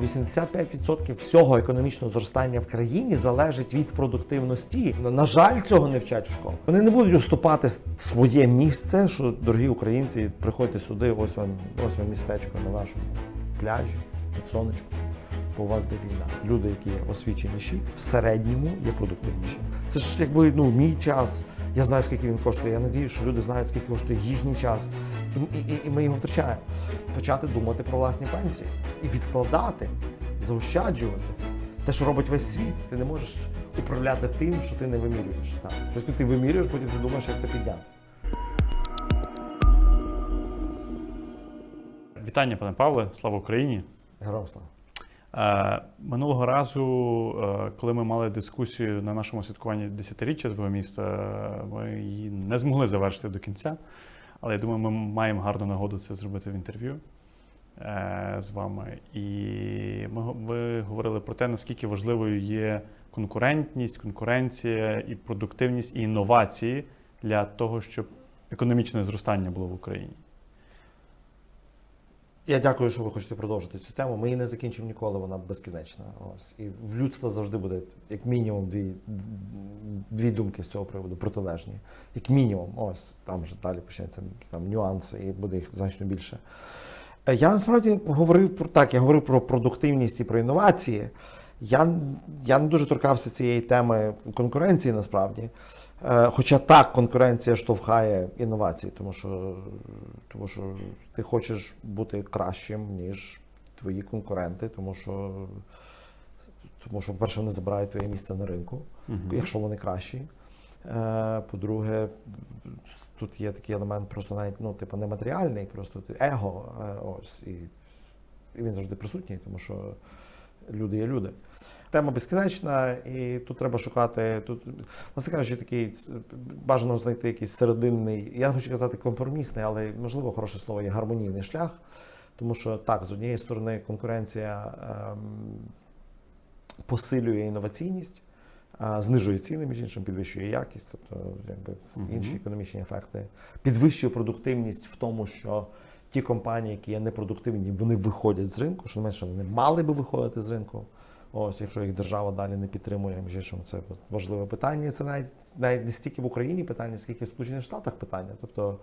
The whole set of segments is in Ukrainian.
85% всього економічного зростання в країні залежить від продуктивності. На жаль, цього не вчать в школах. Вони не будуть уступати своє місце, що дорогі українці, приходьте сюди, ось вам ось вам містечко на нашому пляжі під сонечком. Бо у вас де війна. Люди, які освіченіші, в середньому є продуктивніші. Це ж якби ну мій час. Я знаю, скільки він коштує. Я надію, що люди знають, скільки коштує їхній час. І, і, і ми його втрачаємо. Почати думати про власні пенсії і відкладати, заощаджувати. Те, що робить весь світ, ти не можеш управляти тим, що ти не вимірюєш. Так. Щось ти вимірюєш, потім ти думаєш, як це підняти. Вітання, пане Павле, слава Україні. Героям слава. Е, Минулого разу, е, коли ми мали дискусію на нашому святкуванні десятиріччя твого міста, ми її не змогли завершити до кінця. Але я думаю, ми маємо гарну нагоду це зробити в інтерв'ю е, з вами. І ми, ви говорили про те, наскільки важливою є конкурентність, конкуренція і продуктивність і інновації для того, щоб економічне зростання було в Україні. Я дякую, що ви хочете продовжити цю тему. Ми її не закінчимо ніколи, вона безкінечна. Ось. І в людства завжди буде як мінімум дві, дві думки з цього приводу протилежні. Як мінімум, ось там вже далі почнеться там нюанси, і буде їх значно більше. Е, Я насправді говорив про так, я говорив про продуктивність і про інновації. Я, я не дуже торкався цієї теми конкуренції насправді. Е, Хоча так, конкуренція штовхає інновації, тому що, тому що ти хочеш бути кращим, ніж твої конкуренти, тому що, тому що по-перше, вони забирають твоє місце на ринку, якщо вони кращі. Е, По-друге, тут є такий елемент, просто навіть ну, типу, нематеріальний, просто его. е, Ось, і, і він завжди присутній, тому що люди є люди. Тема безкінечна, і тут треба шукати. Тут, власне кажучи, такий бажано знайти якийсь серединний, я не хочу казати компромісний, але можливо хороше слово є гармонійний шлях. Тому що так, з однієї сторони, конкуренція ем, посилює інноваційність, а, знижує ціни, між іншим, підвищує якість, тобто якби інші економічні ефекти, підвищує продуктивність в тому, що ті компанії, які є непродуктивні, вони виходять з ринку, що не менше вони мали би виходити з ринку. Ось, якщо їх держава далі не підтримує, між іншим, це важливе питання. Це навіть навіть не стільки в Україні питання, скільки в Сполучених Штатах питання. Тобто,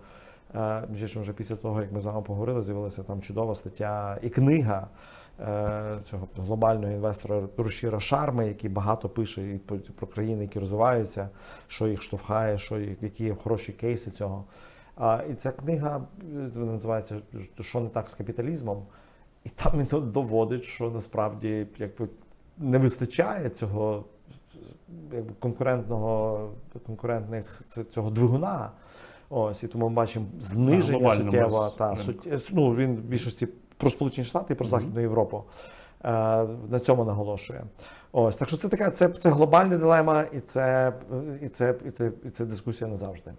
е, між іншим, вже після того, як ми з вами поговорили, з'явилася там чудова стаття і книга е, цього глобального інвестора Рушіра Шарми, який багато пише і про- країни, які розвиваються, що їх штовхає, що їх, які є хороші кейси цього. І ця книга е, називається Що не так з капіталізмом. І там він доводить, що насправді якби не вистачає цього якби, конкурентного конкурентних цього двигуна. Ось і тому ми бачимо зниження суттєво та ринку. суть, ну він в більшості про Сполучені Штати і про Західну Європу. Е, на цьому наголошує. Ось так що це така це, це глобальна дилема, і це, і це, і це, і це дискусія назавжди.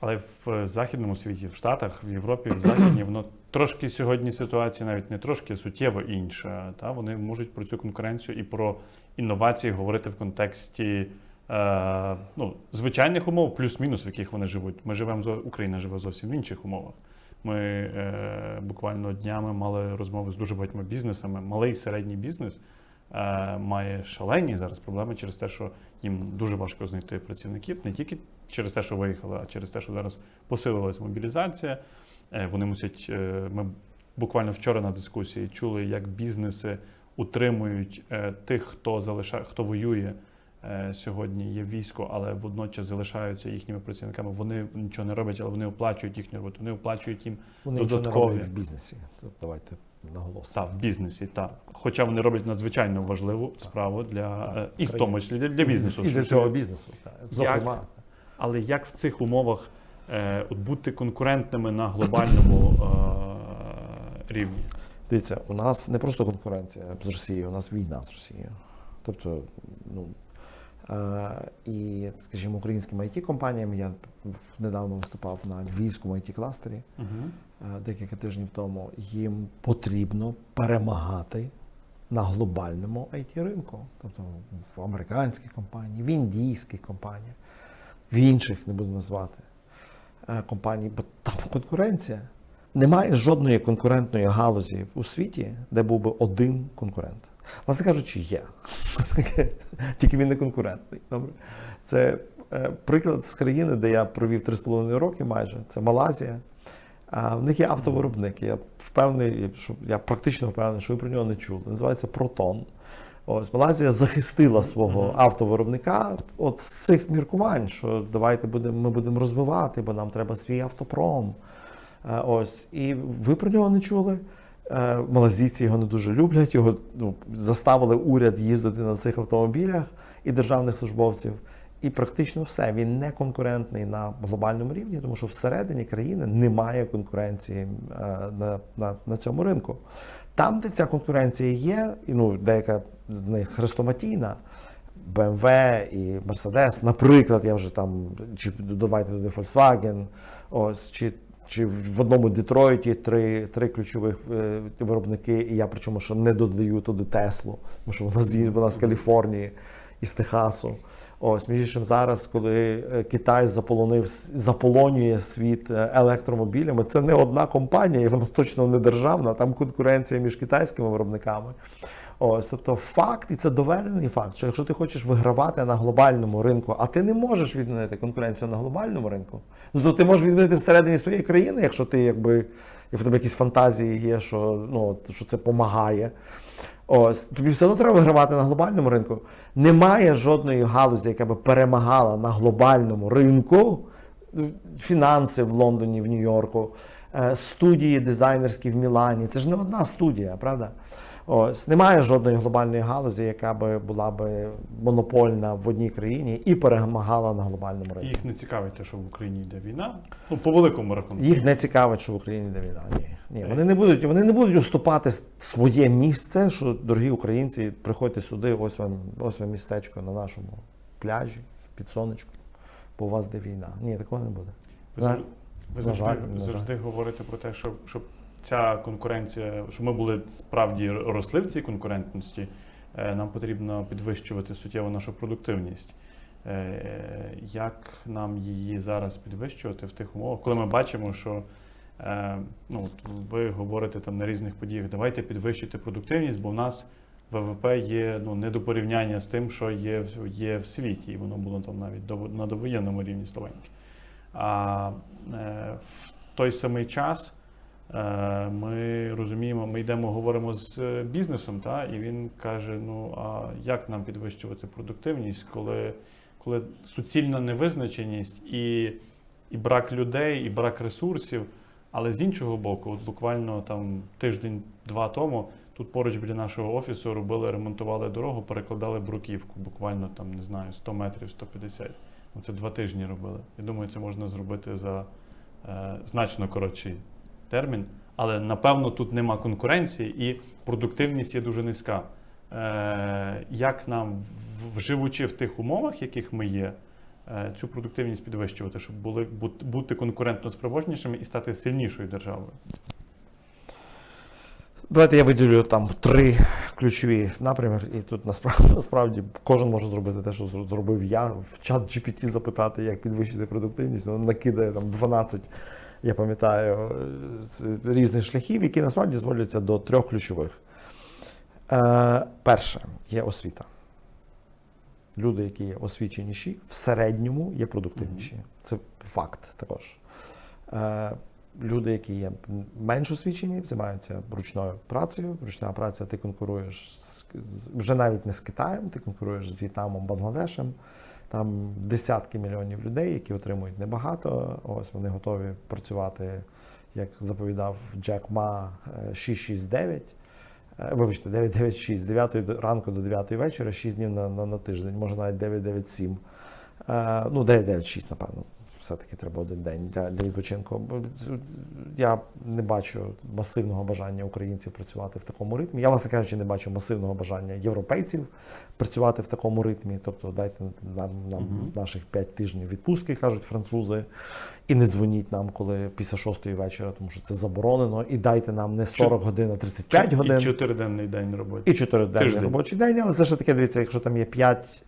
Але в західному світі, в Штатах, в Європі, в Західній, воно трошки сьогодні ситуація навіть не трошки суттєво інша. Та вони можуть про цю конкуренцію і про інновації говорити в контексті е, ну, звичайних умов, плюс-мінус, в яких вони живуть. Ми живемо Україна живе зовсім в інших умовах. Ми е, буквально днями мали розмови з дуже багатьма бізнесами. Малий середній бізнес е, має шалені зараз проблеми через те, що їм дуже важко знайти працівників, не тільки через те, що виїхали, а через те, що зараз посилилась мобілізація. Е, Вони мусять. е, Ми буквально вчора на дискусії чули, як бізнеси утримують е, тих, хто залишає, хто воює. Сьогодні є військо, але водночас залишаються їхніми працівниками. Вони нічого не роблять, але вони оплачують їхню роботу. Вони оплачують їм Вони нічого не роблять в бізнесі. Давайте наголосимо. та, в бізнесі. Та. Хоча вони роблять надзвичайно важливу справу для Так. і в тому числі для, бізнесу. І для цього бізнесу. Так. Зокрема, Але як в цих умовах е, от бути конкурентними на глобальному е, рівні? Дивіться, у нас не просто конкуренція з Росією, у нас війна з Росією. Тобто, ну е, і, скажімо, українським it компаніям я недавно виступав на львівському it кластері Угу. е, декілька тижнів тому. Їм потрібно перемагати на глобальному it ринку, тобто в американських компаніях, в індійських компаніях, в інших не буду назвати е, компаній, бо там конкуренція. Немає жодної конкурентної галузі у світі, де був би один конкурент. Власне кажучи, є. Тільки він не конкурентний. Добре? Це е, приклад з країни, де я провів 3,5 роки майже. Це Малазія. В них є автовиробник. Я впевнений, що я практично впевнений, що ви про нього не чули. Називається Протон. Ось Малазія захистила свого автовиробника от з цих міркувань, що давайте будемо, ми будемо розвивати, бо нам треба свій автопром. Е, Ось, і ви про нього не чули. Е, Малазійці його не дуже люблять. Його ну, заставили уряд їздити на цих автомобілях і державних службовців. І практично все. Він не конкурентний на глобальному рівні, тому що всередині країни немає конкуренції е, на, на, на цьому ринку. Там, де ця конкуренція є, і ну, деяка з них хрестоматійна, BMW і Mercedes, наприклад, я вже там, чи давайте туди Volkswagen, ось, чи, чи в одному Детройті три, три ключових е, виробники, і я причому що не додаю туди Теслу, тому що вона з, вона з Каліфорнії і з Техасу. Ось, між іншим, зараз, коли е, Китай заполонив, заполонює світ е, електромобілями, це не одна компанія, і вона точно не державна, там конкуренція між китайськими виробниками. Ось, тобто факт, і це доведений факт, що якщо ти хочеш вигравати на глобальному ринку, а ти не можеш відмінити конкуренцію на глобальному ринку, ну то ти можеш відмінити всередині своєї країни, якщо ти якби і в тебе якісь фантазії є, що, ну, що це допомагає. Ось тобі все одно треба вигравати на глобальному ринку. Немає жодної галузі, яка би перемагала на глобальному ринку. Фінанси в Лондоні, в Нью-Йорку, е, студії дизайнерські в Мілані. Це ж не одна студія, правда? Ось немає жодної глобальної галузі, яка би була би монопольна в одній країні і перемагала на глобальному ринку. Їх не цікавить те, що в Україні йде війна. Ну, по великому рахунку. Їх не цікавить, що в Україні йде війна. Ні, ні, вони не будуть, вони не будуть уступати своє місце. Що дорогі українці, приходьте сюди, ось вам, ось вам містечко на нашому пляжі під сонечком, бо у вас де війна. Ні, такого не буде. Ви, На- завжди, ви на завжди, жаль, на завжди говорите про те, щоб, щоб ця конкуренція, щоб ми були справді росли в цій конкурентності, е, нам потрібно підвищувати суттєво нашу продуктивність. Е, Як нам її зараз підвищувати в тих умовах, коли ми бачимо, що е, ну, ви говорите там на різних подіях, давайте підвищити продуктивність, бо в нас ВВП є ну, не до порівняння з тим, що є, є в світі, і воно було там навіть до, на довоєнному рівні слабеньке. А в той самий час ми розуміємо, ми йдемо, говоримо з е, бізнесом, та, і він каже: ну а як нам підвищувати продуктивність, коли, коли суцільна невизначеність і, і брак людей, і брак ресурсів. Але з іншого боку, от буквально там тиждень-два тому тут поруч біля нашого офісу робили, ремонтували дорогу, перекладали бруківку, буквально там не знаю, 100 метрів, 150. Ну, Це два тижні робили. Я думаю, це можна зробити за е, значно коротший термін. Але напевно тут нема конкуренції і продуктивність є дуже низька. Е, як нам, в- живучи в тих умовах, яких ми є, е, цю продуктивність підвищувати, щоб були, бут- бути конкурентно спроможнішими і стати сильнішою державою? Давайте я виділю там три ключові напрями, і тут насправді, насправді кожен може зробити те, що зробив я. В чат GPT запитати, як підвищити продуктивність. Воно накидає там 12, я пам'ятаю, різних шляхів, які насправді зводяться до трьох ключових. Е, перше є освіта. Люди, які є освіченіші, в середньому є продуктивніші. Це факт також. Е, люди, які є менш освічені, займаються ручною працею. Ручна праця, ти конкуруєш з, з- вже навіть не з Китаєм, ти конкуруєш з В'єтнамом, Бангладешем. Там десятки мільйонів людей, які отримують небагато. Ось вони готові працювати, як заповідав Джек Ма, е, 669. Е, Вибачте, 996, з 9 до- ранку до 9 вечора, 6 днів на, на, на тиждень, може навіть 997. Е, ну, 996, напевно. Все-таки треба один день для, для відпочинку. Я не бачу масивного бажання українців працювати в такому ритмі. Я, власне кажучи, не бачу масивного бажання європейців працювати в такому ритмі. Тобто дайте нам, нам Мгм. наших 5 тижнів відпустки, кажуть французи, і не дзвоніть нам, коли після 6 вечора, тому що це заборонено. І дайте нам не 40 годин, а 35 годин. І чотириденний день роботи. І чотириденний Тиждень. робочий день, але це ще таке, дивіться, якщо там є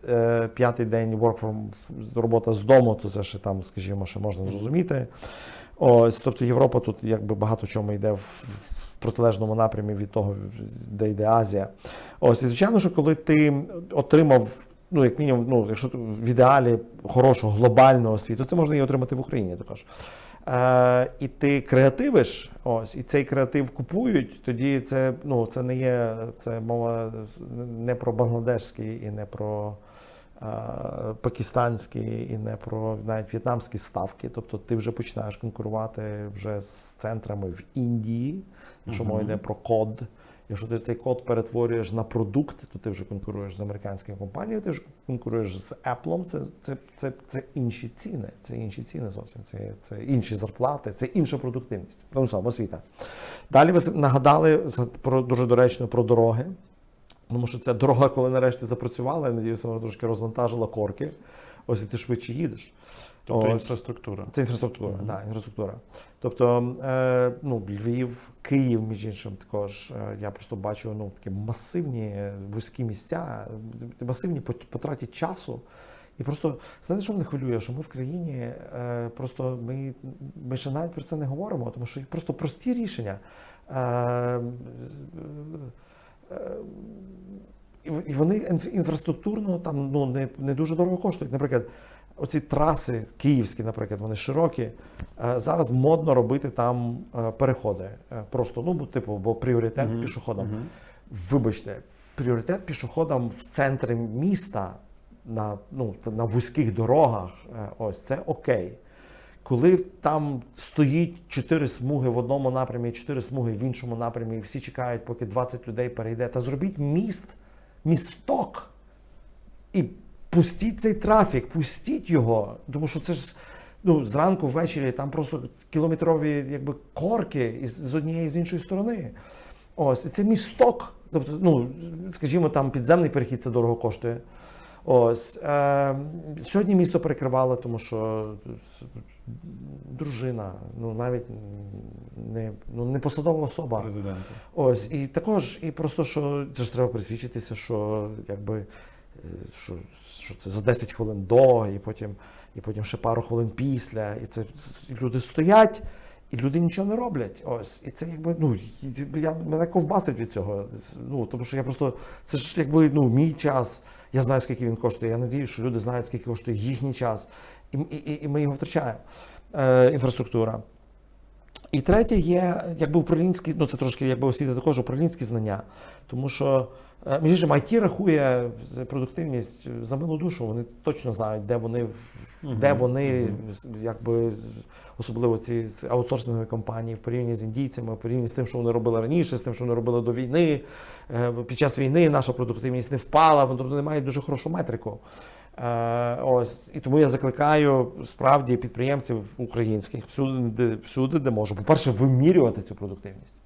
е, п'ятий день work from робота з дому, то це ще там, скажімо, ще можна зрозуміти. Ось, тобто Європа тут якби багато чому йде в протилежному напрямі від того, де йде Азія. Ось, і звичайно, що коли ти отримав, ну, як мінімум, ну, якщо в ідеалі хорошого глобального світу, це можна і отримати в Україні також. Е, і ти креативиш, ось, і цей креатив купують, тоді це, ну, це не є це мова не про бангладешський і не про е, пакистанські, і не про навіть в'єтнамські ставки. Тобто ти вже починаєш конкурувати вже з центрами в Індії, якщо мова йде про код. Якщо ти цей код перетворюєш на продукт, то ти вже конкуруєш з американськими компаніями, ти вже конкуруєш з Apple, це, це, це, це інші ціни. Це інші ціни зовсім. Це, це інші зарплати, це інша продуктивність. Тому саме освіта. Далі ви нагадали про дуже доречно про дороги. Тому що ця дорога, коли нарешті запрацювала, я надіюся, вона трошки розвантажила корки. Ось і ти швидше їдеш. Тобто Ось. інфраструктура. Це інфраструктура, Мгм. да, інфраструктура. Тобто, е, ну, Львів, Київ, між іншим, також е, я просто бачу ну, такі масивні е, вузькі місця, е, масивні по, по часу. І просто знаєте, що мене хвилює? Що ми в країні е, просто ми, ми ще навіть про це не говоримо, тому що просто прості рішення. Е, е, в- і вони інф- інфраструктурно там ну, не, не дуже дорого коштують. Наприклад, оці траси київські, наприклад, вони широкі. Е, Зараз модно робити там е, переходи. Е, Просто, ну, типу, бо пріоритет Мгм. пішоходам. Мгм. Вибачте, пріоритет пішоходам в центрі міста на, ну, на вузьких дорогах, ось це окей. Коли там стоїть чотири смуги в одному напрямі, чотири смуги в іншому напрямі, і всі чекають, поки 20 людей перейде, та зробіть міст, місток і пустіть цей трафік, пустіть його. Тому що це ж ну, зранку ввечері там просто кілометрові якби, корки із, з однієї з іншої сторони. Ось, і це місток. Тобто, ну, скажімо, там підземний перехід це дорого коштує. Ось. Е, сьогодні місто перекривало, тому що дружина, ну навіть не, ну, не посадова особа. Президенти. Ось, і також, і просто що це ж треба присвідчитися, що якби е, що, що це за 10 хвилин до, і потім, і потім ще пару хвилин після. І це і люди стоять, і люди нічого не роблять. Ось. І це якби ну я мене ковбасить від цього. Ну тому що я просто це ж якби ну мій час. Я знаю, скільки він коштує. Я надію, що люди знають, скільки коштує їхній час, і, і, і ми його втрачаємо. Е, інфраструктура. І третє є якби управлінські, ну це трошки якби освіта також управлінські знання. Тому що е, між іншим, IT рахує продуктивність за милу душу. Вони точно знають, де вони Мгм. де вони, з- якби особливо ці аутсорсингові компанії в порівнянні з індійцями, в порівнянні з тим, що вони робили раніше, з тим, що вони робили до війни. Е, Під час війни наша продуктивність не впала, вони тобто, вони мають дуже хорошу метрику. Е, Ось і тому я закликаю справді підприємців українських всюди, де, всюди, де можу, по-перше, вимірювати цю продуктивність.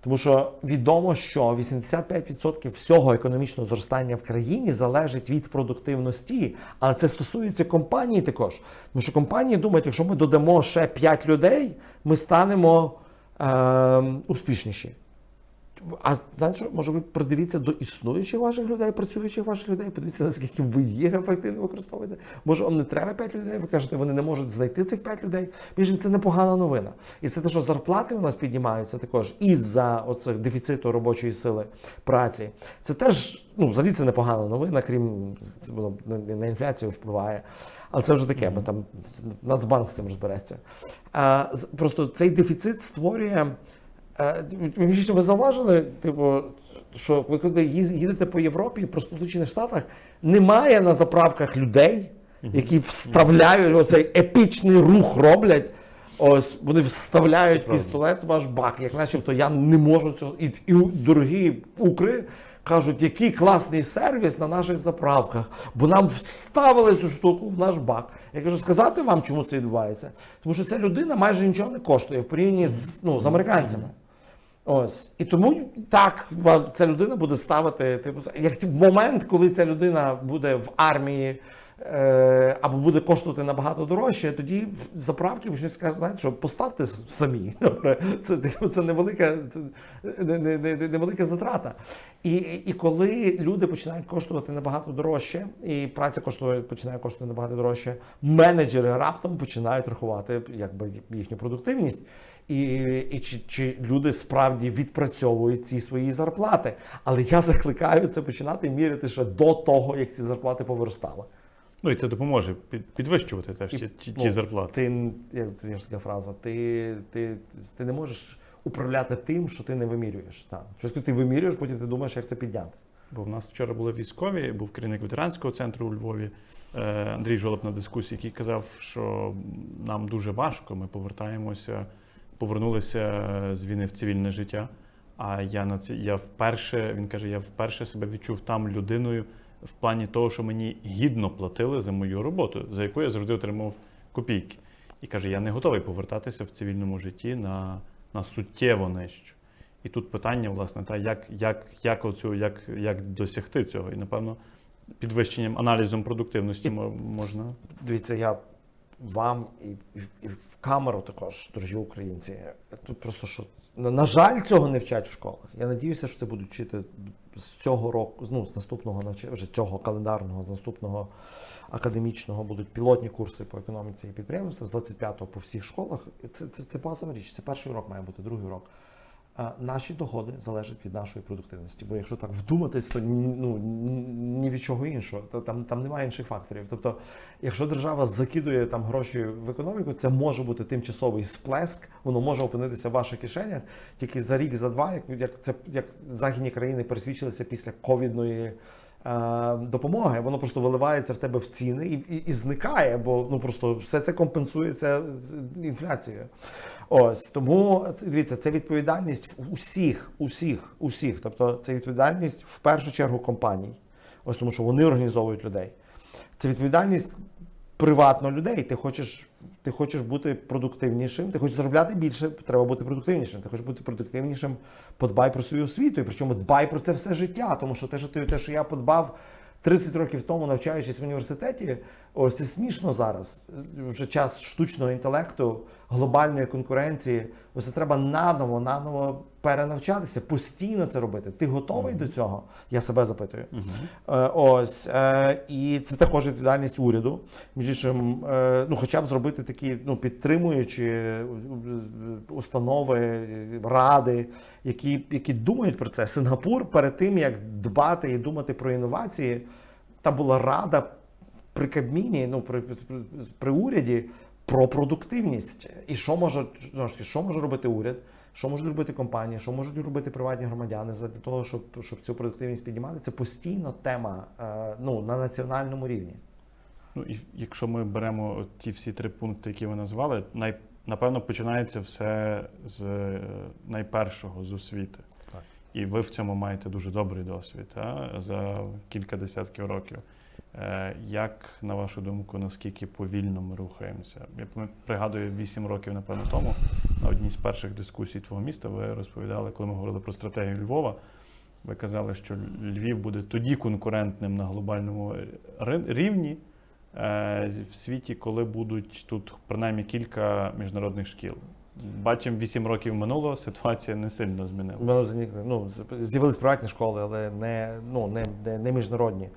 Тому що відомо, що 85% всього економічного зростання в країні залежить від продуктивності, але це стосується компанії також. Тому що компанії думають, якщо ми додамо ще 5 людей, ми станемо е, успішніші. А знаєте що, може ви придивіться до існуючих ваших людей, працюючих ваших людей, подивіться, наскільки ви їх ефективно використовуєте. Може, вам не треба 5 людей, ви кажете, вони не можуть знайти цих 5 людей. Між це непогана новина. І це те, що зарплати у нас піднімаються також із-за оцих дефіциту робочої сили праці. Це теж, ну, взагалі це непогана новина, крім це воно на, на інфляцію впливає. Але це вже таке, бо там Нацбанк з цим розбереться. А, просто цей дефіцит створює. Е, ви зауважили, типу, що ви коли їдете по Європі, по Сполучених Штатах, немає на заправках людей, які вставляють оцей епічний рух роблять. Ось вони вставляють пістолет в ваш бак, як начебто я не можу цього. І, і дорогі укри кажуть, який класний сервіс на наших заправках, бо нам вставили цю штуку в наш бак. Я кажу, сказати вам, чому це відбувається? Тому що ця людина майже нічого не коштує в порівнянні з, ну, з американцями. Ось. І тому так ця людина буде ставити, типу, як в момент, коли ця людина буде в армії е, або буде коштувати набагато дорожче, тоді заправки почнуть сказати, знаєте, що поставте самі. Добре, це, це невелика, це не, не, не, невелика затрата. І, і коли люди починають коштувати набагато дорожче, і праця коштує починає коштувати набагато дорожче, менеджери раптом починають рахувати якби їхню продуктивність. І, і чи, чи люди справді відпрацьовують ці свої зарплати. Але я закликаю це починати міряти ще до того, як ці зарплати повиростали. Ну і це допоможе підвищувати теж І, ті, ті, ну, ті зарплати. Ти як це ж така фраза, ти, ти, ти не можеш управляти тим, що ти не вимірюєш. Так. Щось ти вимірюєш, потім ти думаєш, як це підняти. Бо в нас вчора були військові, був керівник ветеранського центру у Львові, е, Андрій Жолоб на дискусії, який казав, що нам дуже важко, ми повертаємося, повернулися з війни в цивільне життя. А я на це я вперше, він каже, я вперше себе відчув там людиною в плані того, що мені гідно платили за мою роботу, за яку я завжди отримав копійки. І каже, я не готовий повертатися в цивільному житті на, на суттєво нижчу. І тут питання, власне, та як, як, як, оцю, як, як досягти цього? І, напевно, підвищенням аналізом продуктивності мо- можна. Дивіться, я вам і, і, і в камеру також, дорогі українці. Тут просто що на, жаль, цього не вчать в школах. Я надіюся, що це будуть вчити з- цього року, ну, з наступного вже цього календарного, з наступного академічного будуть пілотні курси по економіці і підприємства з 25-го по всіх школах. Це, це, це базова річ. Це перший урок має бути, другий урок. Наші доходи залежать від нашої продуктивності. Бо якщо так вдуматись, то ні- ну, ні- від чого іншого. Там, там немає інших факторів. Тобто, якщо держава закидує там гроші в економіку, це може бути тимчасовий сплеск, воно може опинитися в ваших кишенях тільки за рік, за два, як, як це як західні країни пересвідчилися після ковідної. Е, Допомоги, воно просто виливається в тебе в ціни і, і, і зникає, бо ну просто все це компенсується інфляцією. Ось тому дивіться, це відповідальність усіх, усіх, усіх. Тобто це відповідальність в першу чергу компаній. Ось тому, що вони організовують людей. Це відповідальність приватно людей. Ти хочеш, ти хочеш бути продуктивнішим, ти хочеш заробляти більше, треба бути продуктивнішим. Ти хочеш бути продуктивнішим, подбай про свою освіту. І причому дбай про це все життя. Тому що те, що ти те, що я подбав 30 років тому, навчаючись в університеті, ось це смішно зараз. Вже час штучного інтелекту, глобальної конкуренції. Це треба наново, наново перенавчатися, постійно це робити. Ти готовий до цього? Я себе запитую. Е, Ось е, і це також відповідальність уряду. Між іншим, е, ну хоча б зробити такі ну підтримуючі установи, ради, які, які думають про це. Сингапур перед тим як дбати і думати про інновації, там була рада при Кабміні, ну при, при, при уряді про продуктивність. І що може що може робити уряд? Що можуть робити компанії, що можуть робити приватні громадяни для того, щоб, щоб цю продуктивність піднімати? Це постійно тема е, ну, на національному рівні. Ну, і якщо ми беремо ті всі три пункти, які ви назвали, най, напевно, починається все з е, найпершого, з освіти. І ви в цьому маєте дуже добрий досвід та, за кілька десятків років. Е, Як, на вашу думку, наскільки повільно ми рухаємося? Я пригадую 8 років, напевно, тому на одній з перших дискусій твого міста ви розповідали, коли ми говорили про стратегію Львова. Ви казали, що Львів буде тоді конкурентним на глобальному рівні е, в світі, коли будуть тут принаймні кілька міжнародних шкіл. Бачимо, 8 років минуло, ситуація не сильно змінилася. ну, з'явились приватні школи, але не, ну, не, не, не міжнародні.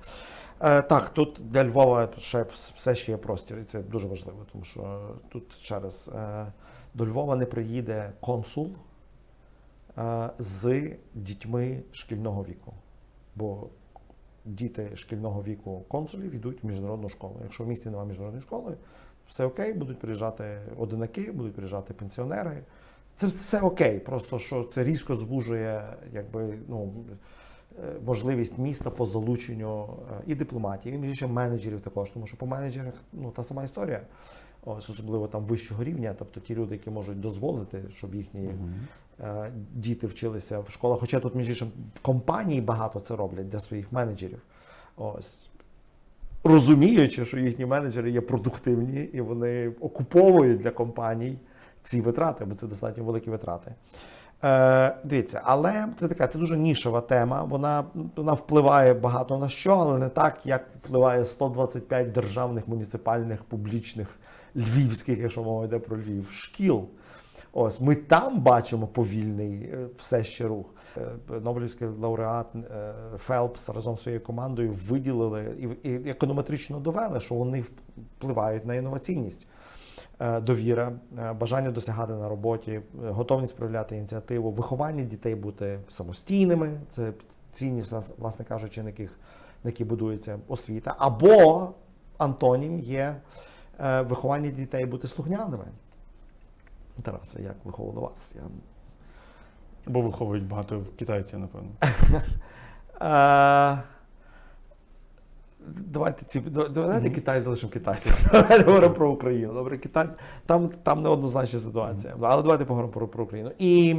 Е, так, тут для Львова ще все ще є простір, і це дуже важливо, тому що тут ще раз е, до Львова не приїде консул е, з дітьми шкільного віку. Бо діти шкільного віку консулів йдуть в міжнародну школу. Якщо в місті немає міжнародної школи, все окей, будуть приїжджати одинаки, будуть приїжджати пенсіонери. Це все окей, просто що це різко звужує якби, ну, е, можливість міста по залученню е, і дипломатів, і між менеджерів також, тому що по менеджерах ну, та сама історія. Ось особливо там вищого рівня, тобто ті люди, які можуть дозволити, щоб їхні е, діти вчилися в школах. Хоча тут, між іншим, компанії багато це роблять для своїх менеджерів. Ось. Розуміючи, що їхні менеджери є продуктивні і вони окуповують для компаній ці витрати, бо це достатньо великі витрати. Е, дивіться, але це така це дуже нішова тема. Вона, вона впливає багато на що, але не так, як впливає 125 державних, муніципальних, публічних, львівських, якщо мова йде про Львів, шкіл. Ось ми там бачимо повільний е, все ще рух. Е, Нобелівський лауреат е, Фелпс разом зі своєю командою виділили і, економетрично довели, що вони впливають на інноваційність. Е, Довіра, бажання досягати на роботі, готовність проявляти ініціативу, виховання дітей бути самостійними. Це цінність, власне кажучи, на яких, на які будується освіта. Або антонім є виховання дітей бути слухняними. Тарасе, як виховували вас? Я... Бо виховують багато китайців, напевно. Е, Давайте ці давайте Китай залишимо китайцям. Давайте говоримо про Україну. Добре, Китай там, там неоднозначна ситуація. Але давайте поговоримо про, про Україну. І,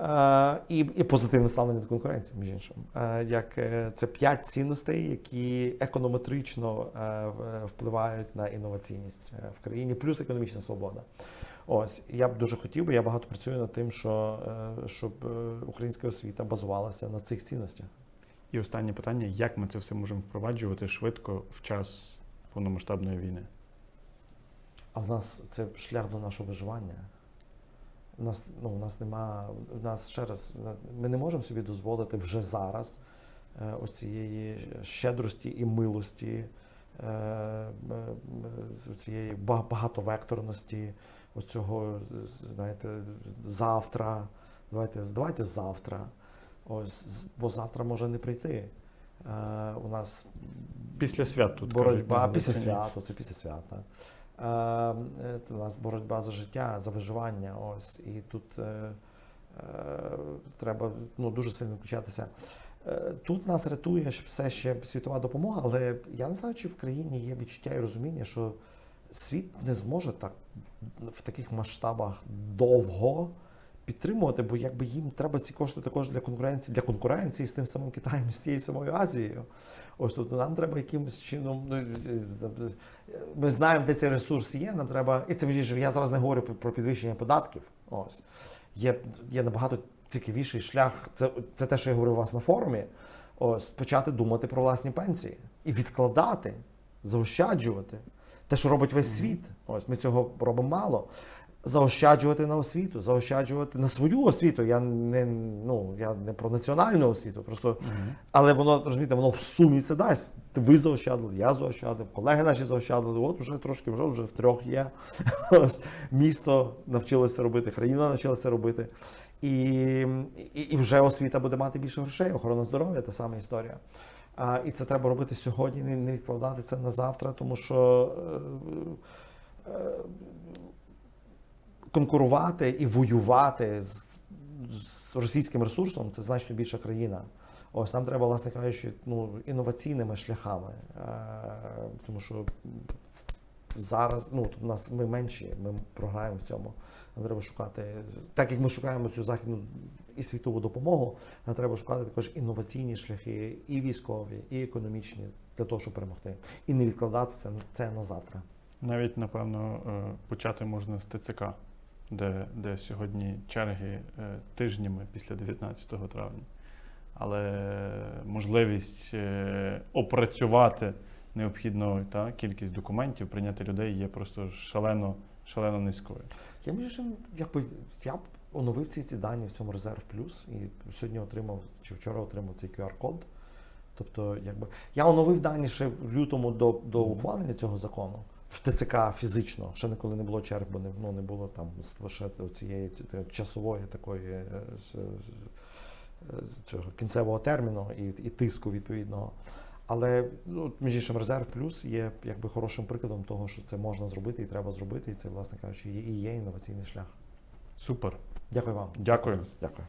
е, і, і позитивне ставлення до конкуренції, між іншим. Е, як це п'ять цінностей, які економетрично е, впливають на інноваційність в країні, плюс економічна свобода. Ось я б дуже хотів би, я багато працюю над тим, що е, щоб е, українська освіта базувалася на цих цінностях. І останнє питання: як ми це все можемо впроваджувати швидко в час повномасштабної війни? А в нас це шлях до нашого виживання. У нас, ну, у нас нема, у нас ще раз, ми не можемо собі дозволити вже зараз е, оцієї щедрості і милості, е, е, е, цієї багатовекторності, оцього, знаєте, завтра. Давайте, давайте завтра. Ось, бо завтра може не прийти. Е, у нас Після свят тут боротьба кажуть, після багато це після свята. Е, е, у нас боротьба за життя, за виживання. Ось і тут е, е, треба ну, дуже сильно включатися. Е, Тут нас рятує все ще світова допомога, але я не знаю, чи в країні є відчуття і розуміння, що світ не зможе так в таких масштабах довго підтримувати, бо якби їм треба ці кошти також для конкуренції, для конкуренції з тим самим Китаєм, з тією самою Азією. Ось тут нам треба якимось чином. Ну, ми знаємо, де цей ресурс є. Нам треба. І це я зараз не говорю про- підвищення податків. Ось є, є набагато цікавіший шлях. Це, це те, що я говорив у вас на форумі. Ось почати думати про власні пенсії і відкладати, заощаджувати. Те, що робить весь світ. Ось ми цього робимо мало. Заощаджувати на освіту, заощаджувати на свою освіту. Я не ну я не про національну освіту, просто але воно розумієте, воно в сумі це дасть. Ви заощадили, я заощадив, колеги наші заощадили. От вже трошки, вже вже в трьох є. Ось місто навчилося робити, країна навчилася робити. І, і, і вже освіта буде мати більше грошей, охорона здоров'я та сама історія. А, і це треба робити сьогодні, не, відкладати це на завтра, тому що е, е, конкурувати і воювати з, з російським ресурсом це значно більша країна. Ось нам треба, власне кажучи, ну, інноваційними шляхами. Е, тому що зараз ну, у нас ми менші, ми програємо в цьому. Нам треба шукати, так як ми шукаємо цю західну і світову допомогу, нам треба шукати також інноваційні шляхи, і військові, і економічні для того, щоб перемогти. І не відкладати це, це на завтра. Навіть, напевно, е, почати можна з ТЦК, де, де сьогодні черги е, тижнями після 19 травня. Але можливість е, опрацювати необхідну та, кількість документів, прийняти людей є просто шалено, шалено низькою. Я між якби я б оновив ці ці дані в цьому резерв плюс і сьогодні отримав чи вчора отримав цей QR-код. Цієї якби я оновив дані ще в лютому до, до ухвалення цього закону в ТЦК фізично. Ще ніколи не було черг, бо не, ну, не було там ще цієї часової такої е, цього кінцевого терміну і, і тиску відповідного. Але ну, між іншим резерв плюс є якби хорошим прикладом того, що це можна зробити і треба зробити. І це, власне кажучи, і є інноваційний шлях. Супер. Дякую вам. Дякую. Дякую.